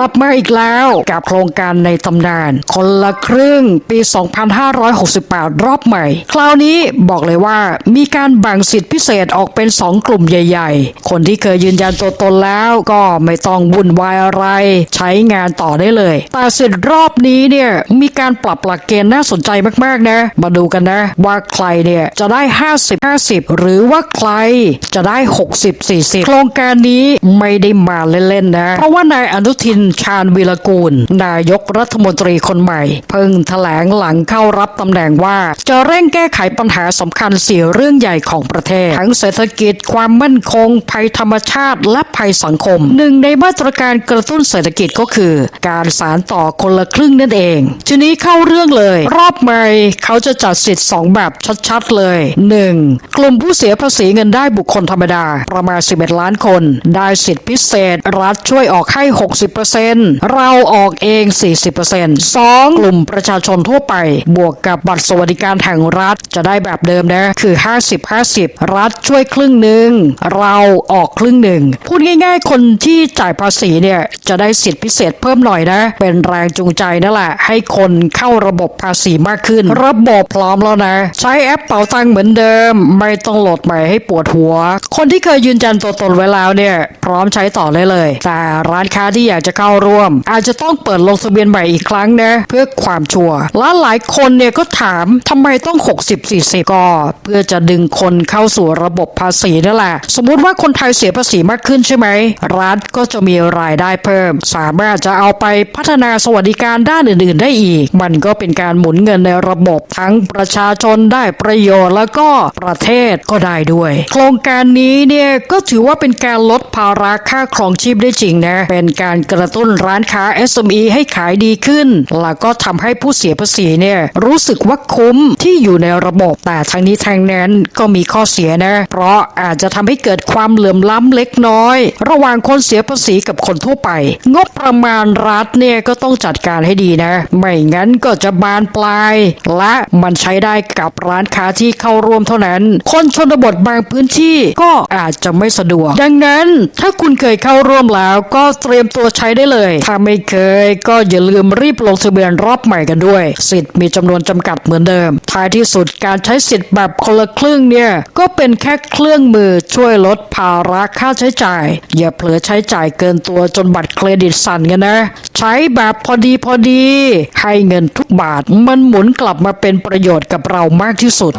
ลับมาอีกแล้วกับโครงการในตำนาน คนละครึ่งปี 2568 รอบใหม่ คราวนี้บอกเลยว่ามีการแบ่งสิทธิพิเศษออกเป็น 2 กลุ่มใหญ่ ๆ คนที่เคยยืนยันตัวตนแล้วก็ไม่ต้องวุ่นวายอะไร ใช้งานต่อได้เลย แต่สิทธิ์รอบนี้เนี่ยมีการปรับหลักเกณฑ์น่าสนใจมากๆนะ มาดูกันนะว่าใครเนี่ยจะได้ 50 50 หรือว่าใครจะได้ 60 40 โครงการนี้ไม่ได้มาเล่นๆนะ เพราะว่านายอนุทินชาญวีรกูล นายกรัฐมนตรีคนใหม่ เพิ่งแถลงหลังเข้ารับตำแหน่งว่า จะเร่งแก้ไขปัญหาสำคัญสี่เรื่องใหญ่ของประเทศ ทั้งเศรษฐกิจความมั่นคง ภัยธรรมชาติ และภัยสังคม หนึ่งในมาตรการกระตุ้นเศรษฐกิจก็คือ การสารต่อคนละครึ่งนั่นเอง ทีนี้เข้าเรื่องเลย รอบใหม่เขาจะจัดสิทธิ์2แบบชัดๆเลย 1. กลุ่มผู้เสียภาษีเงินได้บุคคลธรรมดา ประมาณ 11 ล้านคน ได้สิทธิพิเศษ รัฐช่วยออกให้ 60%เราออกเอง 40% 2. กลุ่มประชาชนทั่วไป บวกกับบัตรสวัสดิการแห่งรัฐจะได้แบบเดิมนะ คือ 50-50 รัฐช่วยครึ่งหนึ่ง เราออกครึ่งหนึ่ง พูดง่ายๆ คนที่จ่ายภาษีเนี่ย จะได้สิทธิพิเศษเพิ่มหน่อยนะ เป็นแรงจูงใจนั่นแหละ ให้คนเข้าระบบภาษีมากขึ้น ระบบพร้อมแล้วนะ ใช้แอปเป๋าตังเหมือนเดิม ไม่ต้องโหลดใหม่ให้ปวดหัว คนที่เคยยืนยันตัวตนไว้แล้วเนี่ย พร้อมใช้ต่อได้เลย แต่ร้านค้าที่อยากจะเข้าร่วม อาจจะต้องเปิดลงทะเบียนใหม่อีกครั้งนะเพื่อความชัวร์และหลายคนเนี่ยก็ถามทำไมต้อง 60-40ก็เพื่อจะดึงคนเข้าสู่ระบบภาษีนั่นแหละ สมมุติว่าคนไทยเสียภาษีมากขึ้นใช่ไหมรัฐก็จะมีรายได้เพิ่ม สามารถจะเอาไปพัฒนาสวัสดิการด้านอื่น ๆ ได้อีก มันก็เป็นการหมุนเงินในระบบทั้งประชาชนได้ประโยชน์แล้วก็ประเทศก็ได้ด้วย โครงการนี้เนี่ยก็ถือว่าเป็นการลดภาระค่าครองชีพได้จริงนะเป็นการกระตุ้นร้านค้า SME ให้ขายดีขึ้น แล้วก็ทำให้ผู้เสียภาษีเนี่ยรู้สึกว่าคุ้มที่อยู่ในระบบแต่ทั้งนี้ทั้งนั้นก็มีข้อเสียนะ เพราะอาจจะทำให้เกิดความเหลื่อมล้ำเล็กน้อย ระหว่างคนเสียภาษีกับคนทั่วไป งบประมาณรัฐเนี่ยก็ต้องจัดการให้ดีนะ ไม่งั้นก็จะบานปลาย และมันใช้ได้กับร้านค้าที่เข้าร่วมเท่านั้น คนชนบทบางพื้นที่ก็อาจจะไม่สะดวก ดังนั้นถ้าคุณเคยเข้าร่วมแล้วก็เตรียมตัวใช้ได้เลย ถ้าไม่เคยก็อย่าลืมรีบลงทะเบียนรอบใหม่กันด้วย สิทธิ์มีจำนวนจำกัดเหมือนเดิม ท้ายที่สุดการใช้สิทธิ์แบบคนละครึ่งเนี่ย ก็เป็นแค่เครื่องมือช่วยลดภาระค่าใช้จ่าย อย่าเผลอใช้จ่ายเกินตัวจนบัตรเครดิตสั่นกันนะ ใช้แบบพอดีพอดี ให้เงินทุกบาทมันหมุนกลับมาเป็นประโยชน์กับเรามากที่สุด